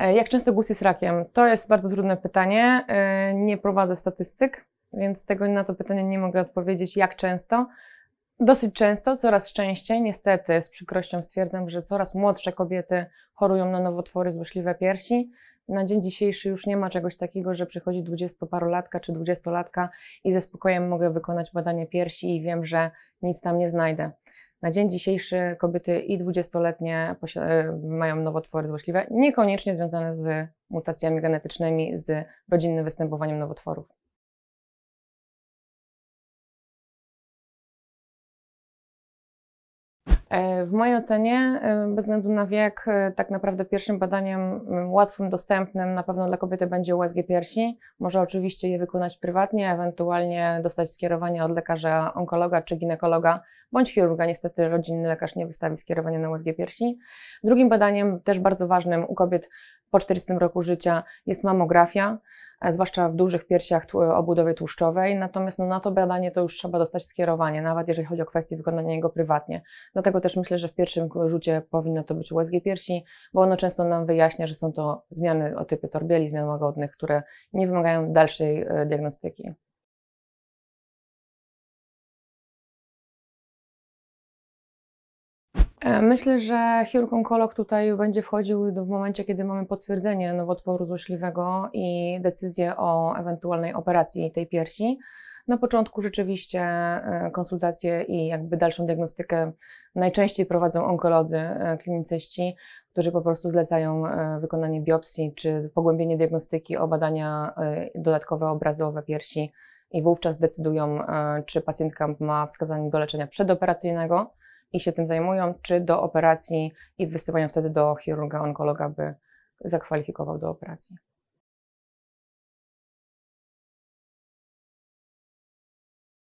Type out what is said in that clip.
E, Jak często guz jest rakiem? To jest bardzo trudne pytanie. E, Nie prowadzę statystyk, więc tego na to pytanie nie mogę odpowiedzieć, jak często. Dosyć często, coraz częściej. Niestety, z przykrością stwierdzam, że coraz młodsze kobiety chorują na nowotwory złośliwe piersi. Na dzień dzisiejszy już nie ma czegoś takiego, że przychodzi dwudziestoparolatka czy dwudziestolatka i ze spokojem mogę wykonać badanie piersi i wiem, że nic tam nie znajdę. Na dzień dzisiejszy kobiety i dwudziestoletnie posi- e, mają nowotwory złośliwe, niekoniecznie związane z mutacjami genetycznymi, z rodzinnym występowaniem nowotworów. W mojej ocenie, e, bez względu na wiek, e, tak naprawdę pierwszym badaniem łatwym, dostępnym na pewno dla kobiety będzie USG piersi. Może oczywiście je wykonać prywatnie, ewentualnie dostać skierowanie od lekarza onkologa czy ginekologa bądź chirurga. Niestety rodzinny lekarz nie wystawi skierowania na USG piersi. Drugim badaniem, też bardzo ważnym u kobiet po 40 roku życia jest mamografia, e, zwłaszcza w dużych piersiach tł- o budowie tłuszczowej. Natomiast no, na to badanie to już trzeba dostać skierowanie, nawet jeżeli chodzi o kwestię wykonania jego prywatnie. Dlatego też myślę, że w pierwszym rzucie powinno to być USG piersi, bo ono często nam wyjaśnia, że są to zmiany o typie torbieli, zmian łagodnych, które nie wymagają dalszej e, diagnostyki. Myślę, że chirurg onkolog tutaj będzie wchodził w momencie, kiedy mamy potwierdzenie nowotworu złośliwego i decyzję o ewentualnej operacji tej piersi. Na początku rzeczywiście e, konsultacje i jakby dalszą diagnostykę najczęściej prowadzą onkolodzy, e, klinicyści, którzy po prostu zlecają e, wykonanie biopsji czy pogłębienie diagnostyki o badania e, dodatkowe obrazowe piersi i wówczas decydują, e, czy pacjentka ma wskazanie do leczenia przedoperacyjnego i się tym zajmują, czy do operacji i wysyłają wtedy do chirurga onkologa, by zakwalifikował do operacji.